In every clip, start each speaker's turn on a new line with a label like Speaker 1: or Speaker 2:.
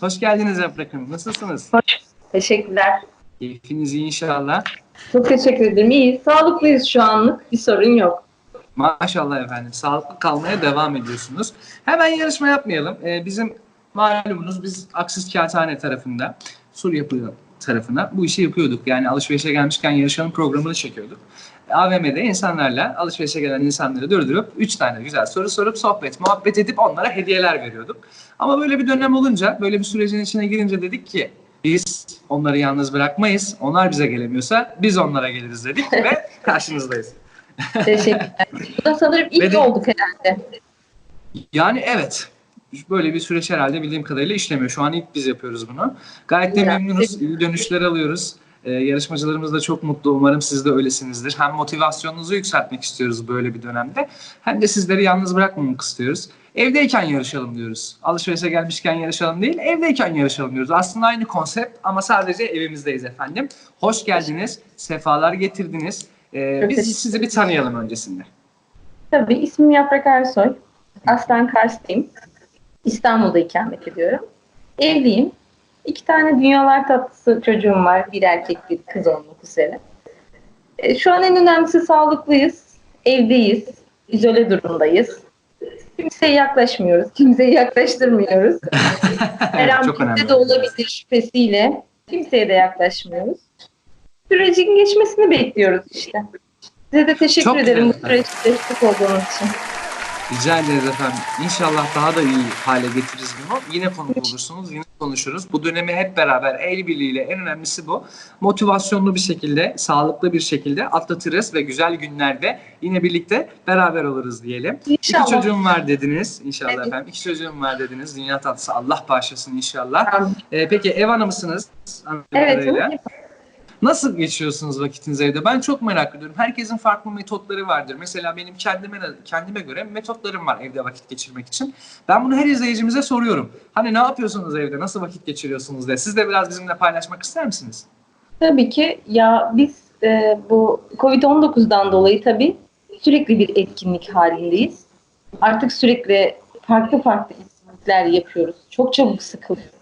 Speaker 1: Hoş geldiniz Yaprak Hanım. Nasılsınız?
Speaker 2: Hoş. Teşekkürler.
Speaker 1: Keyfiniz iyi inşallah.
Speaker 2: Çok teşekkür ederim. İyi. Sağlıklıyız şu anlık. Bir sorun yok.
Speaker 1: Maşallah efendim. Sağlıklı kalmaya devam ediyorsunuz. Hemen yarışma yapmayalım. Ee, bizim malumunuz biz Aksiz Kağıthane tarafında, Sur Yapı tarafına bu işi yapıyorduk. Yani alışverişe gelmişken yarışanın programını çekiyorduk. AVM'de insanlarla alışverişe gelen insanları durdurup 3 tane güzel soru sorup sohbet, muhabbet edip onlara hediyeler veriyorduk. Ama böyle bir dönem olunca, böyle bir sürecin içine girince dedik ki biz onları yalnız bırakmayız. Onlar bize gelemiyorsa biz onlara geliriz dedik ve karşınızdayız.
Speaker 2: Teşekkürler. Bu da sanırım ilk
Speaker 1: de-
Speaker 2: olduk herhalde.
Speaker 1: Yani evet. Böyle bir süreç herhalde bildiğim kadarıyla işlemiyor. Şu an ilk biz yapıyoruz bunu. Gayet de memnunuz. İyi dönüşler alıyoruz. Ee, yarışmacılarımız da çok mutlu. Umarım siz de öylesinizdir. Hem motivasyonunuzu yükseltmek istiyoruz böyle bir dönemde. Hem de sizleri yalnız bırakmamak istiyoruz. Evdeyken yarışalım diyoruz. Alışverişe gelmişken yarışalım değil, evdeyken yarışalım diyoruz. Aslında aynı konsept ama sadece evimizdeyiz efendim. Hoş geldiniz, sefalar getirdiniz. Ee, biz sizi bir tanıyalım öncesinde.
Speaker 2: Tabii ismim Yaprak Ersoy. Aslen Karslıyım. İstanbul'da ikamet ediyorum. Evliyim. İki tane dünyalar tatlısı çocuğum var. Bir erkek bir kız olmak üzere. E, Şu an en önemlisi sağlıklıyız. Evdeyiz. İzole durumdayız. Kimseye yaklaşmıyoruz. Kimseyi yaklaştırmıyoruz. Her an
Speaker 1: çok
Speaker 2: bizde de olabilir şüphesiyle. Kimseye de yaklaşmıyoruz. Sürecin geçmesini bekliyoruz işte. Size de teşekkür
Speaker 1: Çok güzel
Speaker 2: ederim bu
Speaker 1: efendim.
Speaker 2: süreçte destek olduğunuz için.
Speaker 1: Rica ederiz efendim. İnşallah daha da iyi hale getiririz bunu. Yine konuk olursunuz, yine konuşuruz. Bu dönemi hep beraber el birliğiyle en önemlisi bu. Motivasyonlu bir şekilde, sağlıklı bir şekilde atlatırız ve güzel günlerde yine birlikte beraber oluruz diyelim.
Speaker 2: İnşallah.
Speaker 1: İki çocuğum var dediniz. İnşallah
Speaker 2: Evet.
Speaker 1: efendim. İki çocuğum var dediniz. Dünya tatlısı Allah bağışlasın inşallah.
Speaker 2: Tamam.
Speaker 1: Ee, peki ev hanımısınız?
Speaker 2: Evet.
Speaker 1: Nasıl geçiyorsunuz vakitinizi evde? Ben çok merak ediyorum. Herkesin farklı metotları vardır. Mesela benim kendime kendime göre metotlarım var evde vakit geçirmek için. Ben bunu her izleyicimize soruyorum. Hani ne yapıyorsunuz evde? Nasıl vakit geçiriyorsunuz diye. Siz de biraz bizimle paylaşmak ister misiniz?
Speaker 2: Tabii ki ya biz e, bu Covid-19'dan dolayı tabii sürekli bir etkinlik halindeyiz. Artık sürekli farklı farklı etkinlikler yapıyoruz. Çok çabuk sıkılıyoruz.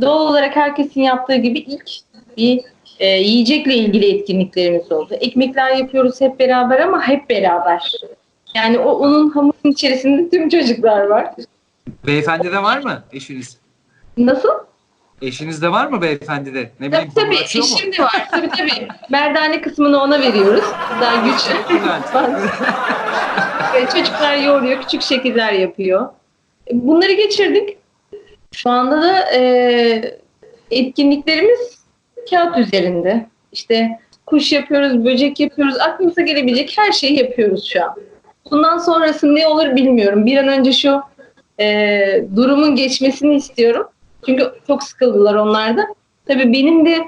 Speaker 2: Doğal olarak herkesin yaptığı gibi ilk bir e, yiyecekle ilgili etkinliklerimiz oldu. Ekmekler yapıyoruz hep beraber ama hep beraber. Yani o onun hamurun içerisinde tüm çocuklar var.
Speaker 1: Beyefendi de var mı eşiniz?
Speaker 2: Nasıl?
Speaker 1: Eşiniz de var mı beyefendi de? Ne
Speaker 2: Tabii
Speaker 1: bileyim hamur
Speaker 2: tabii
Speaker 1: açıyor mu?
Speaker 2: eşim de var. Tabii tabii. Merdane kısmını ona veriyoruz. Daha güçlü. Çocuklar yoğuruyor, küçük şekiller yapıyor. Bunları geçirdik. Şu anda da e, etkinliklerimiz kağıt üzerinde. İşte kuş yapıyoruz, böcek yapıyoruz. Aklımıza gelebilecek her şeyi yapıyoruz şu an. Bundan sonrası ne olur bilmiyorum. Bir an önce şu e, durumun geçmesini istiyorum. Çünkü çok sıkıldılar onlar da. Tabii benim de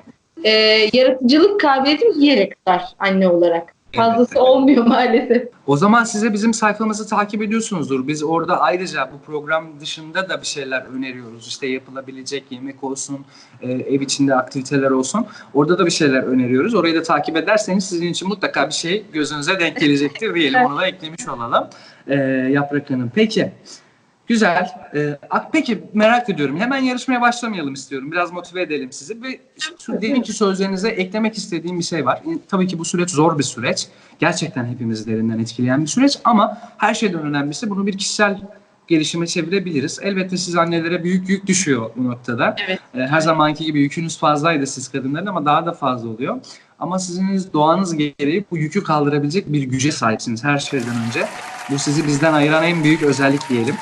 Speaker 2: e, yaratıcılık kabiliyetim yere kadar anne olarak. Fazlası
Speaker 1: Evet.
Speaker 2: olmuyor maalesef.
Speaker 1: O zaman size bizim sayfamızı takip ediyorsunuzdur. Biz orada ayrıca bu program dışında da bir şeyler öneriyoruz. İşte yapılabilecek yemek olsun, e, ev içinde aktiviteler olsun. Orada da bir şeyler öneriyoruz. Orayı da takip ederseniz sizin için mutlaka bir şey gözünüze denk gelecektir diyelim. Onu da eklemiş olalım. E, Yaprak Hanım. Peki. Güzel. Ee, peki merak ediyorum. Hemen yarışmaya başlamayalım istiyorum. Biraz motive edelim sizi. Ve demin ki sözlerinize eklemek istediğim bir şey var. E, Tabii ki bu süreç zor bir süreç. Gerçekten hepimizi derinden etkileyen bir süreç. Ama her şeyden önemlisi bunu bir kişisel gelişime çevirebiliriz. Elbette siz annelere büyük yük düşüyor bu noktada.
Speaker 2: Evet.
Speaker 1: Ee, her zamanki gibi yükünüz fazlaydı siz kadınların ama daha da fazla oluyor. Ama sizin doğanız gereği bu yükü kaldırabilecek bir güce sahipsiniz her şeyden önce. Bu sizi bizden ayıran en büyük özellik diyelim.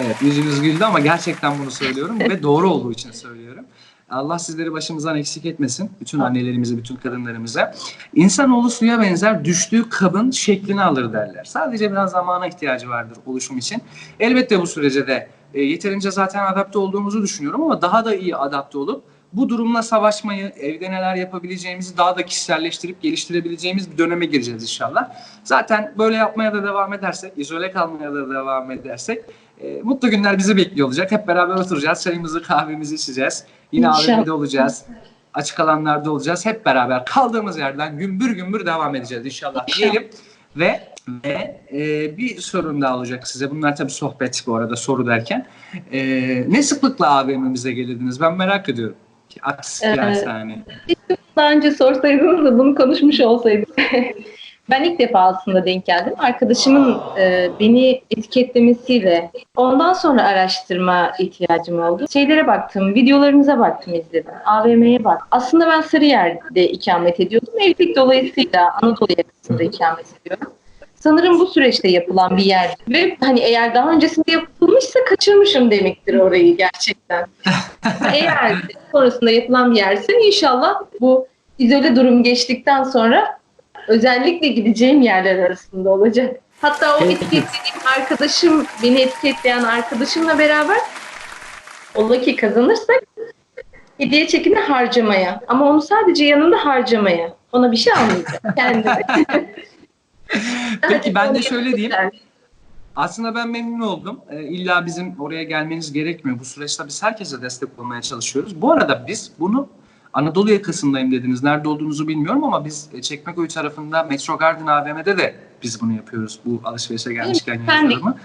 Speaker 1: Evet yüzünüz güldü ama gerçekten bunu söylüyorum ve doğru olduğu için söylüyorum. Allah sizleri başımızdan eksik etmesin. Bütün annelerimize, bütün kadınlarımıza. İnsanoğlu suya benzer düştüğü kabın şeklini alır derler. Sadece biraz zamana ihtiyacı vardır oluşum için. Elbette bu sürece de e, yeterince zaten adapte olduğumuzu düşünüyorum ama daha da iyi adapte olup bu durumla savaşmayı, evde neler yapabileceğimizi daha da kişiselleştirip geliştirebileceğimiz bir döneme gireceğiz inşallah. Zaten böyle yapmaya da devam edersek, izole kalmaya da devam edersek e, mutlu günler bizi bekliyor olacak. Hep beraber oturacağız, çayımızı, kahvemizi içeceğiz. Yine. AVM'de olacağız. Açık alanlarda olacağız. Hep beraber kaldığımız yerden gümbür gümbür devam edeceğiz inşallah diyelim. Ve Ve e, bir sorun daha olacak size. Bunlar tabii sohbet bu arada soru derken. E, ne sıklıkla AVM'mize gelirdiniz? Ben merak ediyorum. Aksi
Speaker 2: Evet.
Speaker 1: gelse hani.
Speaker 2: Daha önce sorsaydınız da bunu konuşmuş olsaydık. ben ilk defa aslında denk geldim. Arkadaşımın e, beni etiketlemesiyle ondan sonra araştırma ihtiyacım oldu. Şeylere baktım, videolarınıza baktım, izledim. AVM'ye bak. Aslında ben Sarıyer'de ikamet ediyordum. Evlilik dolayısıyla Anadolu yakasında ikamet ediyorum. Sanırım bu süreçte yapılan bir yer. Ve hani eğer daha öncesinde yapılmışsa kaçırmışım demektir orayı gerçekten. eğer sonrasında yapılan bir yerse inşallah bu izole durum geçtikten sonra özellikle gideceğim yerler arasında olacak. Hatta o etiketlediğim arkadaşım, beni etiketleyen arkadaşımla beraber ola ki kazanırsak hediye çekini harcamaya. Ama onu sadece yanında harcamaya. Ona bir şey almayacağım. Kendime.
Speaker 1: Peki ben de şöyle diyeyim. Aslında ben memnun oldum. Ee, illa bizim oraya gelmeniz gerekmiyor. Bu süreçte biz herkese destek olmaya çalışıyoruz. Bu arada biz bunu Anadolu yakasındayım dediniz. Nerede olduğunuzu bilmiyorum ama biz e, Çekmeköy tarafında Metro Garden AVM'de de biz bunu yapıyoruz. Bu alışverişe gelmişken
Speaker 2: Pendik.
Speaker 1: yazılarımı.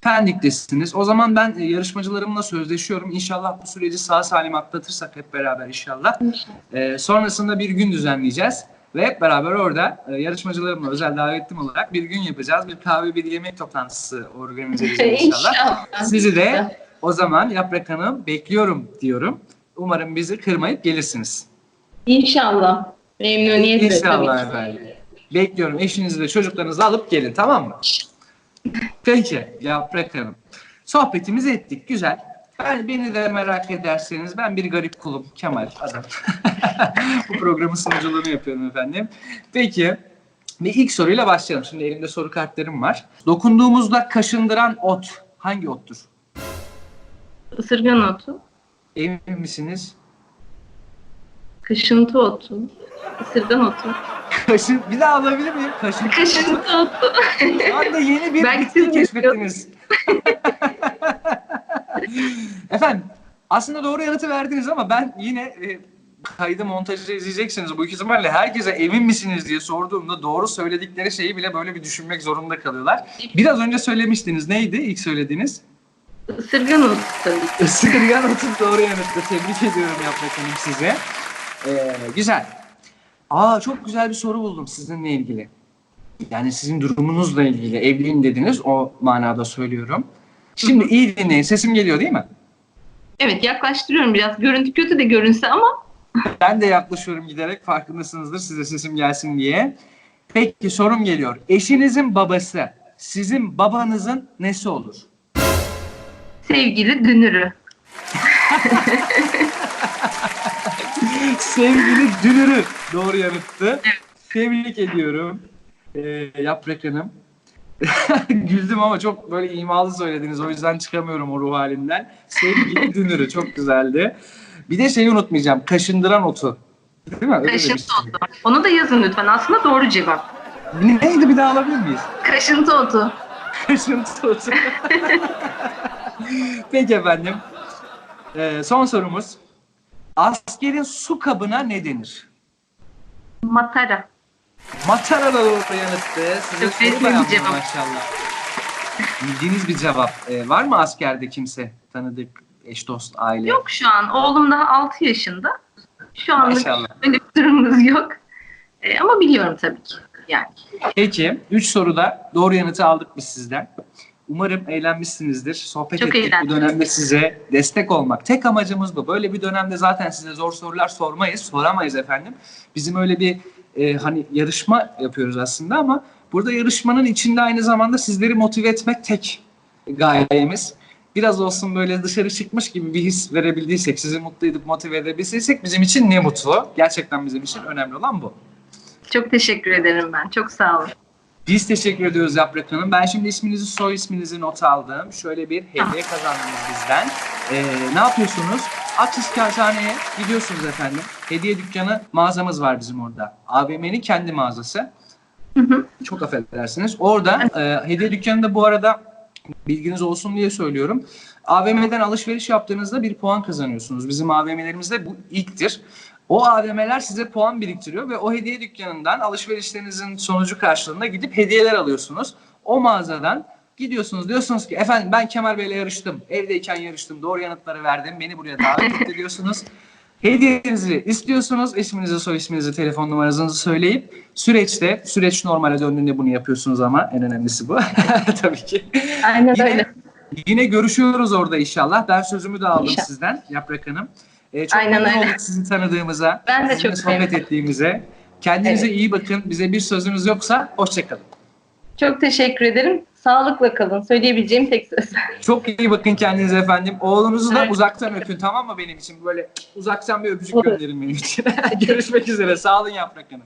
Speaker 1: Pendik'tesiniz. O zaman ben e, yarışmacılarımla sözleşiyorum. İnşallah bu süreci sağ salim atlatırsak hep beraber inşallah. Ee, sonrasında bir gün düzenleyeceğiz. Ve hep beraber orada e, yarışmacılarımla özel davetlim olarak bir gün yapacağız. Bir kahve, bir yemek toplantısı organize edeceğiz inşallah.
Speaker 2: İnşallah.
Speaker 1: Sizi de o zaman Yaprak Hanım bekliyorum diyorum. Umarım bizi kırmayıp gelirsiniz.
Speaker 2: İnşallah. Memnuniyetle
Speaker 1: İnşallah
Speaker 2: tabii ki.
Speaker 1: efendim. Bekliyorum. Eşinizi ve çocuklarınızı alıp gelin tamam mı? Peki Yaprak Hanım. Sohbetimizi ettik. Güzel. Ben, beni de merak ederseniz ben bir garip kulum. Kemal adım. Bu programın sunuculuğunu yapıyorum efendim. Peki. Bir ilk soruyla başlayalım. Şimdi elimde soru kartlarım var. Dokunduğumuzda kaşındıran ot hangi ottur?
Speaker 2: Isırgan otu,
Speaker 1: Emin misiniz?
Speaker 2: kaşıntı otu, ısırgan otu.
Speaker 1: Kaşın, bir daha alabilir miyim? Kaşın.
Speaker 2: Kaşıntı otu.
Speaker 1: Şu anda yeni bir
Speaker 2: Belki
Speaker 1: bitki
Speaker 2: siz
Speaker 1: keşfettiniz. Efendim aslında doğru yanıtı verdiniz ama ben yine e, kaydı montajı izleyeceksiniz. Bu ihtimalle herkese emin misiniz diye sorduğumda doğru söyledikleri şeyi bile böyle bir düşünmek zorunda kalıyorlar. Biraz önce söylemiştiniz. Neydi ilk söylediğiniz?
Speaker 2: Isırgan otu tabii. ki.
Speaker 1: Isırgan otun doğru yanıtı. Tebrik ediyorum Yaprak Hanım size. Ee, güzel. Aa çok güzel bir soru buldum sizinle ilgili. Yani sizin durumunuzla ilgili evliyim dediniz. O manada söylüyorum. Şimdi iyi dinleyin. Sesim geliyor değil mi?
Speaker 2: Evet yaklaştırıyorum biraz. Görüntü kötü de görünse ama
Speaker 1: Ben de yaklaşıyorum giderek farkındasınızdır size sesim gelsin diye. Peki sorum geliyor. Eşinizin babası sizin babanızın nesi olur?
Speaker 2: Sevgili dünürü.
Speaker 1: Sevgili Dünürü doğru yanıttı. Tebrik ediyorum. Ee, Yaprak Hanım. Güldüm ama çok böyle imalı söylediniz. O yüzden çıkamıyorum o ruh halimden. Sevgili Dünürü çok güzeldi. Bir de şeyi unutmayacağım. Kaşındıran otu. Değil mi? Öyle
Speaker 2: Kaşıntı otu. Onu da yazın lütfen. Aslında doğru cevap.
Speaker 1: Neydi bir daha alabilir miyiz?
Speaker 2: Kaşıntı otu.
Speaker 1: Kaşıntı otu. Peki efendim. Ee, son sorumuz. Askerin su kabına ne denir?
Speaker 2: Matara.
Speaker 1: Matara da doğru yanıttı. Size
Speaker 2: Çok
Speaker 1: soru
Speaker 2: cevap.
Speaker 1: maşallah. Bildiğiniz bir cevap. Ee, var mı askerde kimse? Tanıdık, eş, dost, aile?
Speaker 2: Yok şu an. Oğlum daha 6 yaşında. Şu anlık
Speaker 1: Maşallah.
Speaker 2: öyle bir durumumuz yok. Ee, ama biliyorum tabii ki. Yani.
Speaker 1: Peki. Üç soruda doğru yanıtı aldık biz sizden. Umarım eğlenmişsinizdir. Sohbet
Speaker 2: Çok
Speaker 1: ettik bu dönemde size destek olmak. Tek amacımız bu. Böyle bir dönemde zaten size zor sorular sormayız, soramayız efendim. Bizim öyle bir e, hani yarışma yapıyoruz aslında ama burada yarışmanın içinde aynı zamanda sizleri motive etmek tek gayemiz. Biraz olsun böyle dışarı çıkmış gibi bir his verebildiysek, sizi mutlu edip motive edebilsek bizim için ne mutlu. Gerçekten bizim için önemli olan bu.
Speaker 2: Çok teşekkür ederim ben. Çok sağ olun.
Speaker 1: Biz teşekkür ediyoruz Yaprak Hanım. Ben şimdi isminizi, soy isminizi not aldım. Şöyle bir hediye kazandınız bizden. Ee, ne yapıyorsunuz? Aksis Kağıthane'ye gidiyorsunuz efendim. Hediye dükkanı mağazamız var bizim orada. AVM'nin kendi mağazası.
Speaker 2: Hı hı.
Speaker 1: Çok affedersiniz. Orada e, hediye dükkanında bu arada bilginiz olsun diye söylüyorum. AVM'den alışveriş yaptığınızda bir puan kazanıyorsunuz. Bizim AVM'lerimizde bu ilktir. O AVM'ler size puan biriktiriyor ve o hediye dükkanından alışverişlerinizin sonucu karşılığında gidip hediyeler alıyorsunuz. O mağazadan gidiyorsunuz diyorsunuz ki efendim ben Kemal Bey'le yarıştım. Evdeyken yarıştım. Doğru yanıtları verdim. Beni buraya davet etti diyorsunuz. Hediyenizi istiyorsunuz. İsminizi, soy isminizi, telefon numaranızı söyleyip süreçte, süreç normale döndüğünde bunu yapıyorsunuz ama en önemlisi bu. Tabii ki.
Speaker 2: Aynen
Speaker 1: Yine,
Speaker 2: öyle.
Speaker 1: yine görüşüyoruz orada inşallah. Ben sözümü de aldım
Speaker 2: İnşallah.
Speaker 1: sizden Yaprak Hanım. Ee, çok
Speaker 2: Aynen
Speaker 1: memnun
Speaker 2: öyle.
Speaker 1: olduk sizi tanıdığımıza.
Speaker 2: Ben de
Speaker 1: sizinle
Speaker 2: çok
Speaker 1: sohbet
Speaker 2: memnun.
Speaker 1: ettiğimize. Kendinize
Speaker 2: Evet.
Speaker 1: iyi bakın. Bize bir sözünüz yoksa hoşçakalın.
Speaker 2: Çok teşekkür ederim. Sağlıkla kalın. Söyleyebileceğim tek söz.
Speaker 1: Çok iyi bakın kendinize efendim. Oğlunuzu da
Speaker 2: Evet.
Speaker 1: uzaktan öpün tamam mı benim için? Böyle uzaktan bir öpücük
Speaker 2: Olur.
Speaker 1: gönderin benim için. Görüşmek üzere. Sağ olun Yaprak Hanım.